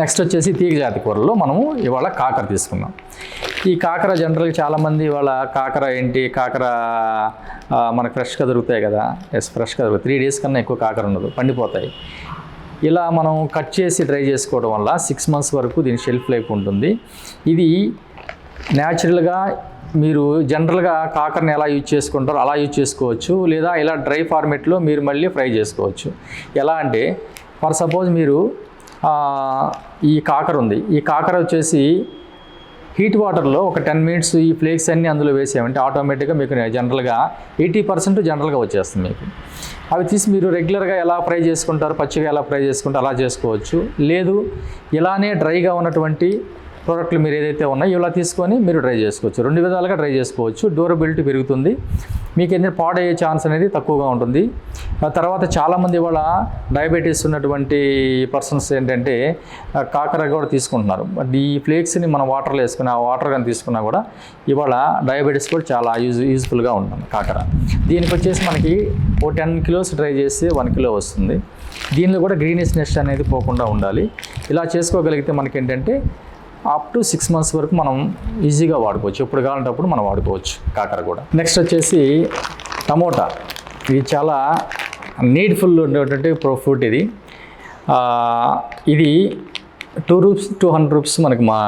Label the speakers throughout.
Speaker 1: Next వచ్చేసి తీగ జాతి కూరల్లో మనము ఇవాళ కాకర తీసుకున్నాం ఈ కాకర జనరల్గా చాలామంది ఇవాళ కాకర ఏంటి? కాకర మనకు ఫ్రెష్గా దొరుకుతాయి కదా. ఎస్ ఫ్రెష్గా దొరుకుతాయి. త్రీ డేస్ కన్నా ఎక్కువ కాకర ఉండదు. పండిపోతాయి. ఇలా మనం కట్ చేసి డ్రై చేసుకోవడం వల్ల సిక్స్ మంత్స్ వరకు దీని షెల్ఫ్ లైఫ్ ఉంటుంది. ఇది న్యాచురల్గా మీరు జనరల్గా కాకరని ఎలా యూజ్ చేసుకుంటారో అలా యూజ్ చేసుకోవచ్చు. లేదా ఇలా డ్రై ఫార్మేట్లో మీరు మళ్ళీ ఫ్రై చేసుకోవచ్చు. ఎలా అంటే ఫర్ సపోజ్ మీరు ఈ కాకర ఉంది. ఈ కాకర వచ్చేసి హీట్ వాటర్లో ఒక టెన్ మినిట్స్ ఈ ఫ్లేక్స్ అన్నీ అందులో వేసామంటే ఆటోమేటిక్గా మీకు జనరల్గా ఎయిటీ పర్సెంట్ జనరల్గా వచ్చేస్తుంది మీకు. అవి తీసి మీరు రెగ్యులర్గా ఎలా ఫ్రై చేసుకుంటారు పచ్చిగా ఎలా ఫ్రై చేసుకుంటారు అలా చేసుకోవచ్చు. లేదు ఇలానే డ్రైగా ఉన్నటువంటి ప్రోడక్ట్లు మీరు ఏదైతే ఉన్నాయో ఇలా తీసుకొని మీరు ట్రై చేసుకోవచ్చు. రెండు విధాలుగా ట్రై చేసుకోవచ్చు. డ్యూరబిలిటీ పెరుగుతుంది. మీకు ఏంటంటే పాడయ్యే ఛాన్స్ అనేది తక్కువగా ఉంటుంది. తర్వాత చాలామంది ఇవాళ డయాబెటీస్ ఉన్నటువంటి పర్సన్స్ ఏంటంటే కాకర కూడా తీసుకుంటున్నారు. ఈ ఫ్లేక్స్ని మనం వాటర్లో వేసుకుని ఆ వాటర్ కానీ తీసుకున్నా కూడా ఇవాళ డయాబెటీస్ కూడా చాలా యూజ్ యూజ్ఫుల్గా ఉంటుంది కాకర. దీనికి వచ్చేసి మనకి ఓ టెన్ కిలోస్ డ్రై చేస్తే వన్ కిలో వస్తుంది. దీనిలో కూడా గ్రీనిష్నెస్ అనేది పోకుండా ఉండాలి. ఇలా చేసుకోగలిగితే మనకి ఏంటంటే అప్ టు సిక్స్ మంత్స్ వరకు మనం ఈజీగా వాడుకోవచ్చు. ఎప్పుడు కావాలంటప్పుడు మనం వాడుకోవచ్చు కాకర కూడా. నెక్స్ట్ వచ్చేసి టమోటా. ఇది చాలా నీడ్ఫుల్ ఉండేటువంటి ఫ్రూట్ ఇది. ఇది two rupees two hundred rupees మనకి మా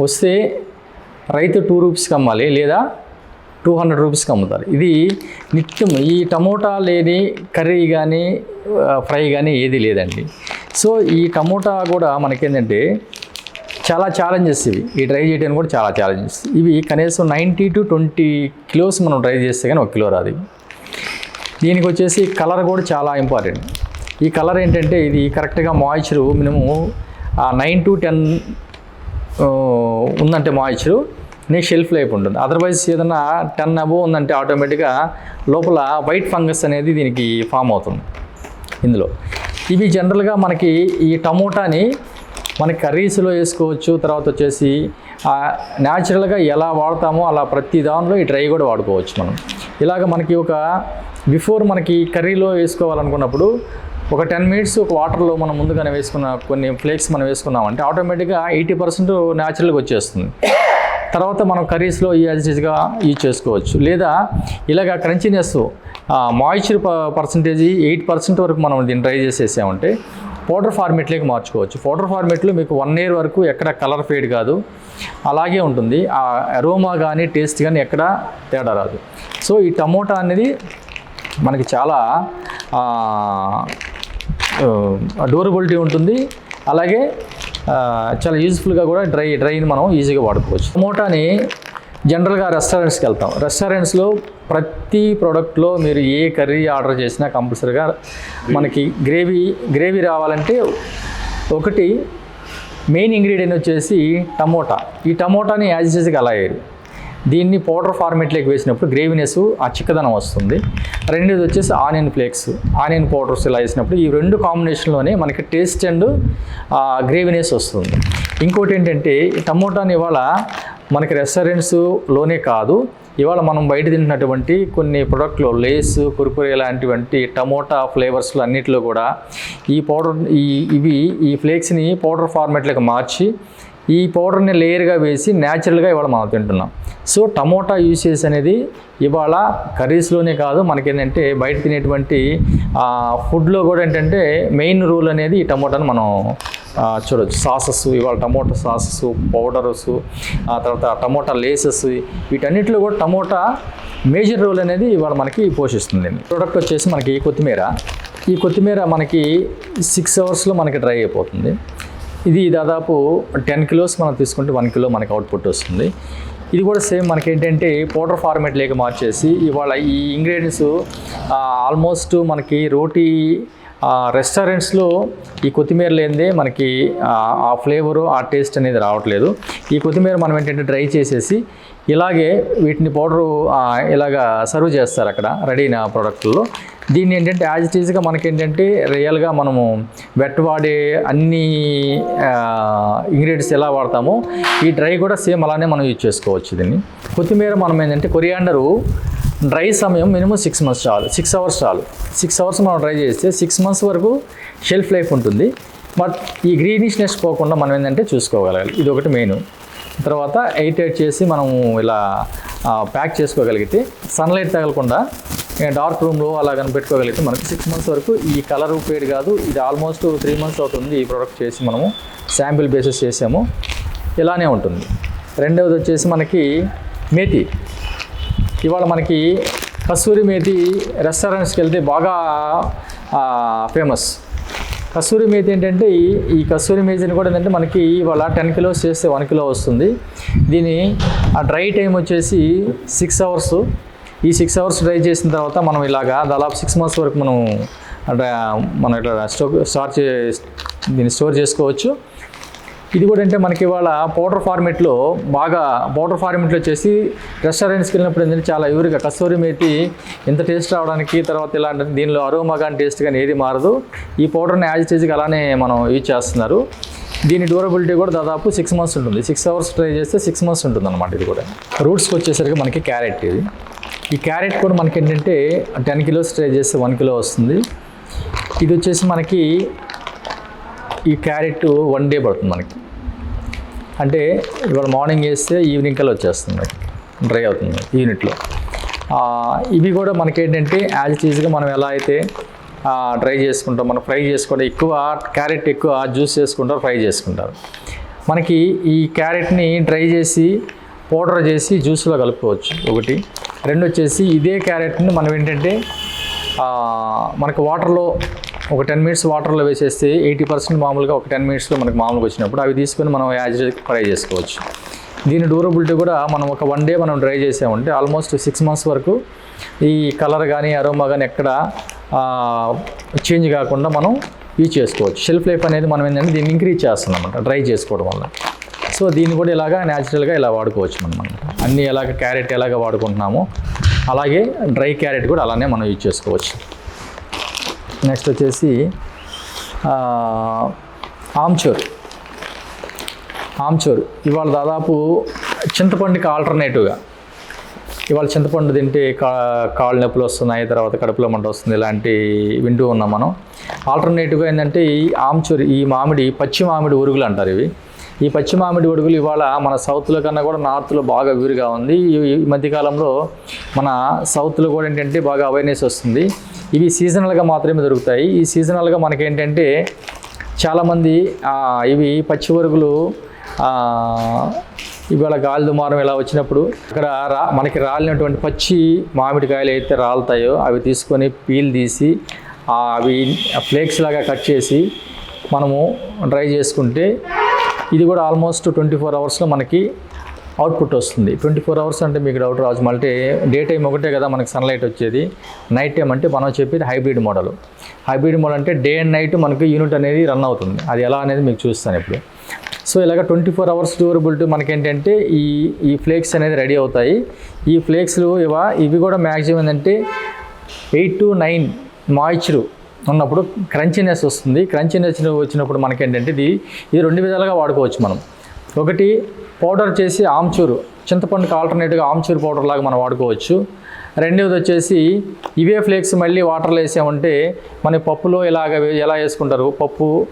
Speaker 1: వస్తే రైతు టూ రూపీస్కి అమ్మాలి లేదా టూ హండ్రెడ్ రూపీస్కి అమ్ముతారు. ఇది నిత్యం ఈ టమోటా లేని కర్రీ కానీ ఫ్రై కానీ ఏది లేదండి. సో ఈ టమోటా కూడా మనకేంటంటే చాలా ఛాలెంజెస్ ఇవి. ఈ డ్రై చేయడానికి కూడా చాలా ఛాలెంజెస్ ఇవి కనీసం నైంటీ టు ట్వంటీ కిలోస్ మనం డ్రై చేస్తే కానీ ఒక కిలో రాదు దీనికి వచ్చేసి కలర్ కూడా చాలా ఇంపార్టెంట్ ఈ కలర్ ఏంటంటే ఇది కరెక్ట్గా moisture minimum nine to ten ఉందంటే మాయిచరు నీకు షెల్ఫ్ లైఫ్ ఉంటుంది. అదర్వైజ్ ఏదైనా టెన్ అబోవ్ ఉందంటే ఆటోమేటిక్గా లోపల వైట్ ఫంగస్ అనేది దీనికి ఫామ్ అవుతుంది. ఇందులో. ఇవి జనరల్గా మనకి ఈ టమోటాని మనకి కర్రీస్లో వేసుకోవచ్చు తర్వాత వచ్చేసి న్యాచురల్గా ఎలా వాడతామో అలా ప్రతి దానిలో ఈ డ్రై కూడా వాడుకోవచ్చు మనం. ఇలాగ మనకి ఒక బిఫోర్ మనకి కర్రీలో వేసుకోవాలనుకున్నప్పుడు ఒక టెన్ మినిట్స్ ఒక వాటర్లో మనం ముందుగానే వేసుకున్న కొన్ని ఫ్లేక్స్ మనం వేసుకున్నామంటే ఆటోమేటిక్గా ఎయిటీ పర్సెంట్ న్యాచురల్గా వచ్చేస్తుంది. తర్వాత మనం కర్రీస్లో ఈ యాజిటీస్గా యూజ్ చేసుకోవచ్చు. లేదా ఇలాగ crunchiness moisture percentage eight percent వరకు మనం దీన్ని ట్రై చేసేసామంటే పౌడర్ ఫార్మేట్లోకి మార్చుకోవచ్చు. పౌడర్ ఫార్మేట్లో మీకు వన్ ఇయర్ వరకు ఎక్కడ కలర్ ఫేడ్ కాదు. అలాగే ఉంటుంది. ఆ అరోమా కానీ టేస్ట్ కానీ ఎక్కడ తేడా రాదు. సో ఈ టమోటా అనేది మనకి చాలా డ్యూరబిలిటీ ఉంటుంది. అలాగే చాలా యూజ్ఫుల్గా కూడా డ్రై డ్రైని మనం ఈజీగా వాడుకోవచ్చు. టమోటాని జనరల్గా రెస్టారెంట్స్కి వెళ్తాం. రెస్టారెంట్స్లో ప్రతి ప్రోడక్ట్లో మీరు ఏ కర్రీ ఆర్డర్ చేసినా కంపల్సరీగా మనకి గ్రేవీ గ్రేవీ రావాలంటే ఒకటి మెయిన్ ఇంగ్రీడియంట్ వచ్చేసి టమోటా. ఈ టమోటాని యాజ్ చేసి అలా వేయరు. దీన్ని పౌడర్ ఫార్మేట్లోకి వేసినప్పుడు గ్రేవీనెస్ ఆ చిక్కదనం వస్తుంది. రెండోది వచ్చేసి ఆనియన్ ఫ్లేక్స్ ఆనియన్ పౌడర్స్ ఇలా వేసినప్పుడు ఈ రెండు కాంబినేషన్లోనే మనకి టేస్ట్ అండ్ గ్రేవీనెస్ వస్తుంది. ఇంకోటి ఏంటంటే టమోటాని ఇవాళ మనకి రెస్టారెంట్స్లోనే కాదు ఇవాళ మనం బయట తింటున్నటువంటి కొన్ని ప్రొడక్ట్లు లేస్ కుర్కురే లాంటివంటి టమోటా ఫ్లేవర్స్లు అన్నిటిలో కూడా ఈ పౌడర్ ఈ ఇవి ఈ ఫ్లేక్స్ని పౌడర్ ఫార్మేట్లకు మార్చి ఈ పౌడర్ని లేయర్గా వేసి న్యాచురల్గా ఇవాళ మనం తింటున్నాం. సో టమోటా యూసేజ్ అనేది ఇవాళ కర్రీస్లోనే కాదు మనకేంటంటే బయట తినేటువంటి ఫుడ్లో కూడా ఏంటంటే మెయిన్ రూల్ అనేది ఈ టమోటాను మనం చూడొచ్చు. సాసెస్ ఇవాళ టమోటా సాసెస్ పౌడర్స్ ఆ తర్వాత టమోటా లేసెస్ వీటన్నిటిలో కూడా టమోటా మేజర్ రోల్ అనేది ఇవాళ మనకి పోషిస్తుంది. ప్రోడక్ట్ వచ్చేసి మనకి కొత్తిమీర. ఈ కొత్తిమీర మనకి సిక్స్ అవర్స్లో మనకి డ్రై అయిపోతుంది. ఇది దాదాపు టెన్ కిలోస్ మనం తీసుకుంటే వన్ కిలో మనకి అవుట్పుట్ వస్తుంది. ఇది కూడా సేమ్ మనకి ఏంటంటే పౌడర్ ఫార్మేట్ లేక మార్చేసి ఇవాళ ఈ ఇంగ్రీడియంట్స్ ఆల్మోస్ట్ మనకి రోటీ రెస్టారెంట్స్లో ఈ కొత్తిమీర లేనిదే మనకి ఆ, ఆ ఫ్లేవరు ఆ టేస్ట్ అనేది రావట్లేదు. ఈ కొత్తిమీర మనం ఏంటంటే డ్రై చేసేసి ఇలాగే వీటిని పౌడరు ఇలాగా సర్వ్ చేస్తారు అక్కడ రెడీ అయిన ప్రోడక్ట్లో దీన్ని ఏంటంటే యాజ్ ఇట్ ఈజ్గా మనకేంటంటే రియల్గా మనము వెట్ వాడే అన్ని ఇంగ్రీడియంట్స్ ఎలా వాడతామో ఈ డ్రై కూడా సేమ్ అలానే మనం యూజ్ చేసుకోవచ్చు దీన్ని. కొత్తిమీర మనం ఏంటంటే కొరియాండరు డ్రై సమయం మినిమం సిక్స్ మంత్స్ చాలు. సిక్స్ అవర్స్ చాలు. సిక్స్ అవర్స్ మనం డ్రై చేస్తే సిక్స్ మంత్స్ వరకు షెల్ఫ్ లైఫ్ ఉంటుంది. బట్ ఈ గ్రీనిష్నెస్ పోకుండా మనం ఏంటంటే చూసుకోగలగాలి. ఇది ఒకటి మెయిన్. తర్వాత ఎయిట్ ఎయిట్ చేసి మనం ఇలా ప్యాక్ చేసుకోగలిగితే సన్లైట్ తగలకుండా డార్క్ రూమ్లో అలా కనిపెట్టుకోగలిగితే మనకి సిక్స్ మంత్స్ వరకు ఈ కలర్ పేరు కాదు. ఇది ఆల్మోస్ట్ త్రీ మంత్స్ అవుతుంది ఈ ప్రోడక్ట్ చేసి మనము శాంపిల్ బేసెస్ చేసాము. ఇలానే ఉంటుంది. రెండవది వచ్చేసి మనకి మేతి. ఇవాళ మనకి కస్తూరి మేతి రెస్టారెంట్స్కి వెళ్తే బాగా ఫేమస్ కస్తూరి మేతి ఏంటంటే ఈ కస్తూరి మేతిని కూడా ఏంటంటే మనకి ఇవాళ టెన్ కిలోస్ చేస్తే వన్ కిలో వస్తుంది. దీని ఆ డ్రై టైం వచ్చేసి సిక్స్ అవర్స్ ఈ సిక్స్ అవర్స్ డ్రై చేసిన తర్వాత మనం ఇలాగా దాదాపు సిక్స్ మంత్స్ వరకు మనం అంటే మనం ఇట్లా స్టోర్ స్టార్ట్ చే దీన్ని స్టోర్ చేసుకోవచ్చు. ఇది కూడా అంటే మనకి ఇవాళ పౌడర్ ఫార్మేట్లో బాగా పౌడర్ ఫార్మేట్లో వచ్చేసి రెస్టారెంట్స్కి వెళ్ళినప్పుడు ఏంటంటే చాలా ఎవరిగా కస్తూరి మేతి ఎంత టేస్ట్ రావడానికి తర్వాత ఇలాంటి దీనిలో అరోమా కానీ టేస్ట్ కానీ ఏది మారదు. ఈ పౌడర్ని యాజ్ చేసి అలానే మనం యూజ్ చేస్తున్నారు. దీని డ్యూరబిలిటీ కూడా దాదాపు సిక్స్ మంత్స్ ఉంటుంది. సిక్స్ అవర్స్ ట్రై చేస్తే సిక్స్ మంత్స్ ఉంటుంది అనమాట ఇది కూడా. రూట్స్కి వచ్చేసరికి మనకి క్యారెట్ ఇది. ఈ క్యారెట్ కూడా మనకి ఏంటంటే టెన్ కిలోస్ ట్రై చేస్తే వన్ కిలో వస్తుంది. ఇది వచ్చేసి మనకి ఈ క్యారెట్ వన్ డే పడుతుంది మనకి. అంటే ఇవాళ మార్నింగ్ వేస్తే ఈవినింగ్ కల్లా వచ్చేస్తుంది డ్రై అవుతుంది యూనిట్లో. ఇవి కూడా మనకేంటంటే యాజ్ చీజ్గా మనం ఎలా అయితే డ్రై చేసుకుంటాం మనం ఫ్రై చేసుకుంటే ఎక్కువ క్యారెట్ ఎక్కువ జ్యూస్ చేసుకుంటారు ఫ్రై చేసుకుంటారు. మనకి ఈ క్యారెట్ని డ్రై చేసి పౌడర్ చేసి జ్యూస్లో కలుపుకోవచ్చు. ఒకటి. రెండు వచ్చేసి ఇదే క్యారెట్ని మనం ఏంటంటే మనకు వాటర్లో ఒక టెన్ మినిట్స్ వాటర్లో వేసేస్తే ఎయిటీ పర్సెంట్ మామూలుగా ఒక టెన్ మినిట్స్లో మనకు మామూలుగా వచ్చినప్పుడు అవి తీసుకొని మనం యాజ్ ఫ్రై చేసుకోవచ్చు. దీని డ్యూరబిలిటీ కూడా మనం ఒక వన్ డే మనం డ్రై చేసామంటే ఆల్మోస్ట్ సిక్స్ మంత్స్ వరకు ఈ కలర్ కానీ అరోమా కానీ ఎక్కడ చేంజ్ కాకుండా మనం యూజ్ చేసుకోవచ్చు. షెల్ఫ్ లైఫ్ అనేది మనం ఏంటంటే దీన్ని ఇంక్రీజ్ చేస్తున్నాం అనమాట డ్రై చేసుకోవడం వల్ల. సో దీన్ని కూడా ఇలాగా న్యాచురల్గా ఇలా వాడుకోవచ్చు మనం అనమాట అన్నీ ఎలాగ క్యారెట్ ఎలాగ వాడుకుంటున్నామో అలాగే డ్రై క్యారెట్ కూడా అలానే మనం యూజ్ చేసుకోవచ్చు. నెక్స్ట్ వచ్చేసి ఆమ్చూర్. ఆమ్చూర్. ఇవాళ దాదాపు చింతపండుకి ఆల్టర్నేటివ్గా. ఇవాళ చింతపండు తింటే కా కాళ్ళు నొప్పులు వస్తున్నాయి తర్వాత కడుపులో మంట వస్తుంది ఇలాంటి వింటూ ఉన్నాం మనం. ఆల్టర్నేటివ్గా ఏంటంటే ఈ ఆమ్చూర్ ఈ మామిడి పచ్చి మామిడి ఉరుగులు అంటారు ఇవి. ఈ పచ్చి మామిడి ఉడుగులు ఇవాళ మన సౌత్లో కన్నా కూడా నార్త్లో బాగా వీరుగా ఉంది. ఈ ఈ మధ్యకాలంలో మన సౌత్లో కూడా ఏంటంటే బాగా అవేర్నెస్ వస్తుంది. ఇవి సీజనల్గా మాత్రమే దొరుకుతాయి. ఈ సీజనల్గా మనకేంటంటే చాలామంది ఇవి పచ్చి వరుగులు ఇవాళ గాలి దుమారం ఇలా వచ్చినప్పుడు అక్కడ రా మనకి రాలినటువంటి పచ్చి మామిడికాయలు అయితే రాలుతాయో అవి తీసుకొని పీల్ తీసి అవి ఫ్లేక్స్ లాగా కట్ చేసి మనము డ్రై చేసుకుంటే ఇది కూడా ఆల్మోస్ట్ ట్వంటీ ఫోర్ అవర్స్లో మనకి అవుట్పుట్ వస్తుంది. ట్వంటీ ఫోర్ అవర్స్ అంటే మీకు డౌట్ రావచ్చు. మళ్ళీ డే టైం ఒకటే కదా మనకి సన్లైట్ వచ్చేది. నైట్ టైం అంటే మనం చెప్పేది హైబ్రిడ్ మోడల్ హైబ్రిడ్ మోడల్ అంటే డే అండ్ నైట్ మనకి యూనిట్ అనేది రన్ అవుతుంది. అది ఎలా అనేది మీకు చూస్తాను ఇప్పుడు. సో ఇలాగ ట్వంటీ ఫోర్ అవర్స్ డ్యూరబిలిటీ మనకేంటంటే ఈ ఈ ఫ్లేక్స్ అనేది రెడీ అవుతాయి. ఈ ఫ్లేక్స్లు ఇవ ఇవి కూడా మ్యాక్సిమం ఏంటంటే ఎయిట్ టు నైన్ మాయిశ్చర్ ఉన్నప్పుడు క్రంచినెస్ వస్తుంది. క్రంచినెస్ వచ్చినప్పుడు మనకేంటంటే ఇది ఇది రెండు విధాలుగా వాడుకోవచ్చు మనం. ఒకటి పౌడర్ చేసి ఆమ్చూరు చింతపండుకి ఆల్టర్నేట్గా ఆమ్చూరు పౌడర్ లాగా మనం వాడుకోవచ్చు. రెండవది వచ్చేసి ఇవే ఫ్లేక్స్ మళ్ళీ వాటర్లో వేసామంటే మన పప్పులో ఇలాగ వే- ఎలా వేసుకుంటారు? పప్పు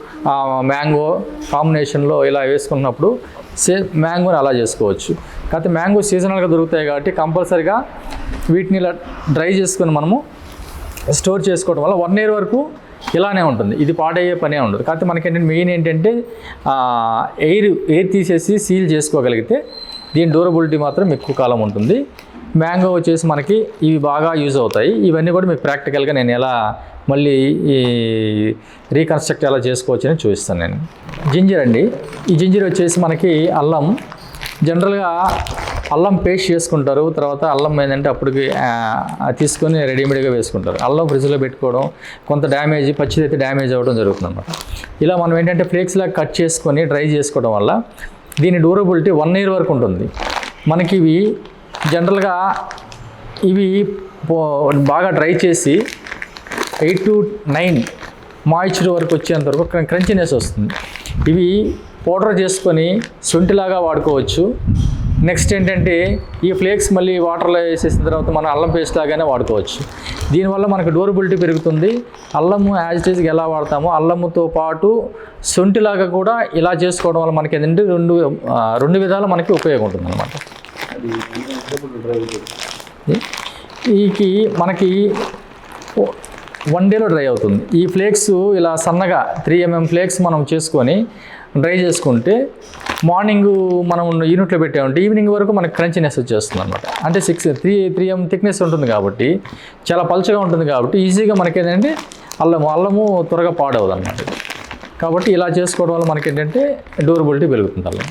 Speaker 1: మ్యాంగో కాంబినేషన్లో ఇలా వేసుకున్నప్పుడు సే మ్యాంగోని అలా చేసుకోవచ్చు. కాకపోతే మ్యాంగో సీజనల్గా దొరుకుతాయి కాబట్టి కంపల్సరిగా వీటిని ఇలా డ్రై చేసుకొని మనము స్టోర్ చేసుకోవడం వల్ల వన్ ఇయర్ వరకు ఇలానే ఉంటుంది. ఇది పాడయ్యే పనే ఉండదు. కాకపోతే మనకేంటంటే మెయిన్ ఏంటంటే ఎయిర్ ఎయిర్ తీసేసి సీల్ చేసుకోగలిగితే దీని డ్యూరబిలిటీ మాత్రం ఎక్కువ కాలం ఉంటుంది. మ్యాంగో వచ్చేసి మనకి ఇవి బాగా యూజ్ అవుతాయి. ఇవన్నీ కూడా మీకు ప్రాక్టికల్గా నేను ఎలా మళ్ళీ ఈ రీకన్స్ట్రక్ట్ ఎలా చేసుకోవచ్చు అని చూపిస్తాను నేను. జింజర్ అండి. ఈ జింజర్ వచ్చేసి మనకి అల్లం. జనరల్గా అల్లం పేస్ట్ చేసుకుంటారు తర్వాత అల్లం ఏంటంటే అప్పటికి అది తీసుకొని రెడీమేడ్గా వేసుకుంటారు. అల్లం ఫ్రిడ్జ్లో పెట్టుకోవడం కొంత డ్యామేజ్ పచ్చిదైతే డ్యామేజ్ అవ్వడం జరుగుతుంది అనమాట ఇలా మనం ఏంటంటే ఫ్లేక్స్ లాగా కట్ చేసుకొని డ్రై చేసుకోవడం వల్ల దీని డ్యూరబిలిటీ వన్ ఇయర్ వరకు ఉంటుంది. మనకి ఇవి జనరల్గా ఇవి బాగా డ్రై చేసి ఎయిట్ టు నైన్ మాయిశ్చర్ వరకు వచ్చేంత వరకు క్రంచినెస్ వస్తుంది. ఇవి పౌడర్ చేసుకొని శొంఠిలాగా వాడుకోవచ్చు. నెక్స్ట్ ఏంటంటే ఈ ఫ్లేక్స్ మళ్ళీ వాటర్లో వేసేసిన తర్వాత మనం అల్లం పేస్ట్ లాగానే వాడుకోవచ్చు. దీనివల్ల మనకు డోరబిలిటీ పెరుగుతుంది. అల్లము యాజ్ ఇట్ ఈస్గా ఎలా వాడతామో అల్లముతో పాటు సొంటిలాగా కూడా ఇలా చేసుకోవడం వల్ల మనకి ఏంటంటే రెండు రెండు విధాలు మనకి ఉపయోగం ఉంటుంది అనమాట ఈకి మనకి వన్ డేలో డ్రై అవుతుంది. ఈ ఫ్లేక్స్ ఇలా సన్నగా త్రీ ఎంఎం ఫ్లేక్స్ మనం చేసుకొని డ్రై చేసుకుంటే మార్నింగ్ మనం యూనిట్లో పెట్టామంటే ఈవినింగ్ వరకు మనకి క్రంచినెస్ వచ్చేస్తుంది అనమాట అంటే six three three M thickness ఉంటుంది కాబట్టి చాలా పలుచగా ఉంటుంది కాబట్టి ఈజీగా మనకి ఏంటంటే అల్లము అల్లము త్వరగా పాడవదు అనమాట కాబట్టి ఇలా చేసుకోవడం వల్ల మనకి ఏంటంటే డ్యూరబిలిటీ పెరుగుతుంది అల్లం.